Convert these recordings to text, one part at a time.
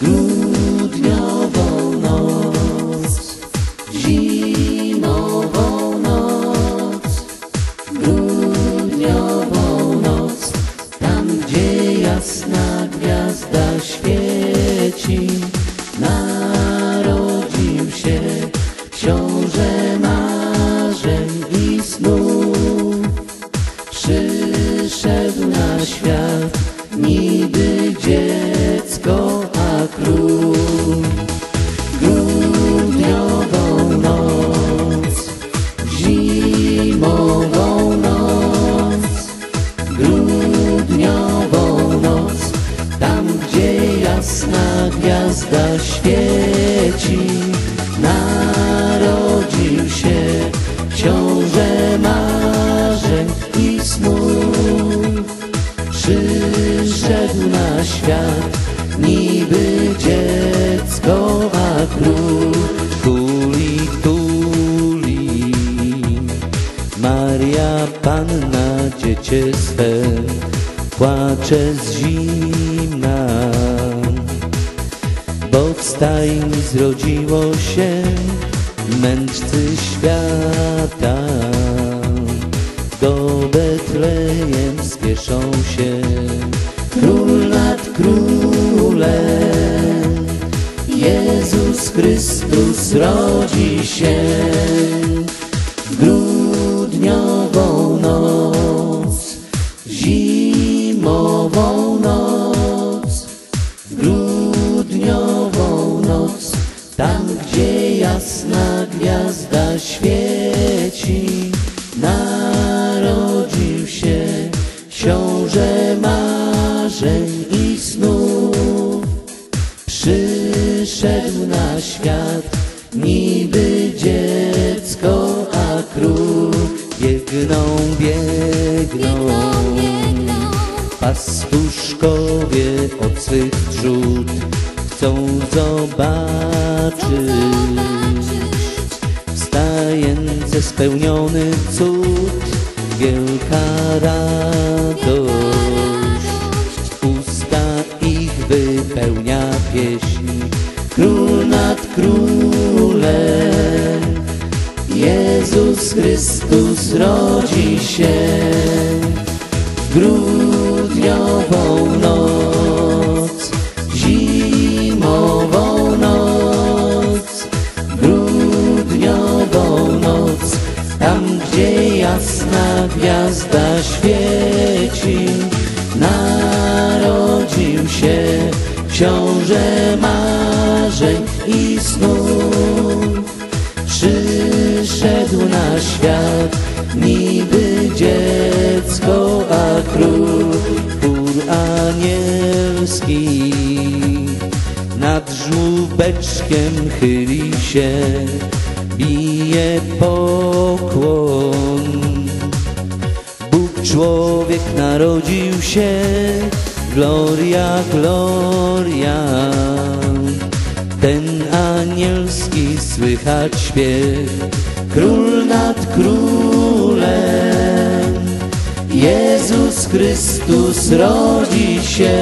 grudniową noc, zimową noc, grudniową noc, tam gdzie jasna gwiazda świeci, narodził się książę marzeń i snów. Przyszedł na świat niby gwiazda świeci, narodził się książę marzeń i snów. Przyszedł na świat niby dziecko, a król. Tuli, tuli, Maria Panna dziecię swe płacze z zimna, stajni zrodziło się mędrcy świata. Do Betlejem spieszą się król nad królem. Jezus Chrystus rodzi się jasna gwiazda świeci, narodził się książę marzeń i snów. Przyszedł na świat niby dziecko, a król biegną, biegną. Pastuszkowie od swych trzód chcą zobaczyć spełniony cud, wielka radość. Usta ich wypełnia pieśń, król nad królem. Jezus Chrystus rodzi się w grudniową noc, zimową gwiazda świeci, narodził się książę marzeń i snów. Przyszedł na świat niby dziecko, a król chór anielski nad żłóbeczkiem chyli się, bije pokłon. Człowiek narodził się, gloria, gloria. Ten anielski słychać śpiew, król nad królem. Jezus Chrystus rodzi się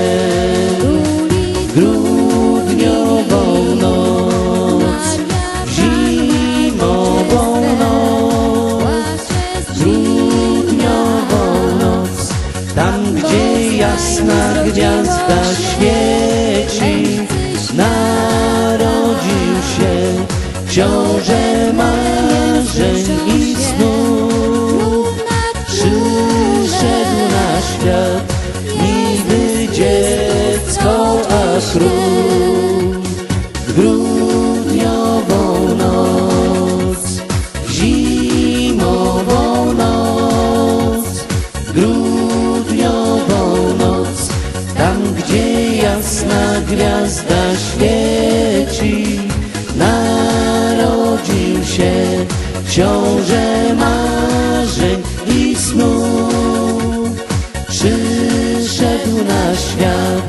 gwiazda świeci, narodził się książę marzeń i snów. Przyszedł na świat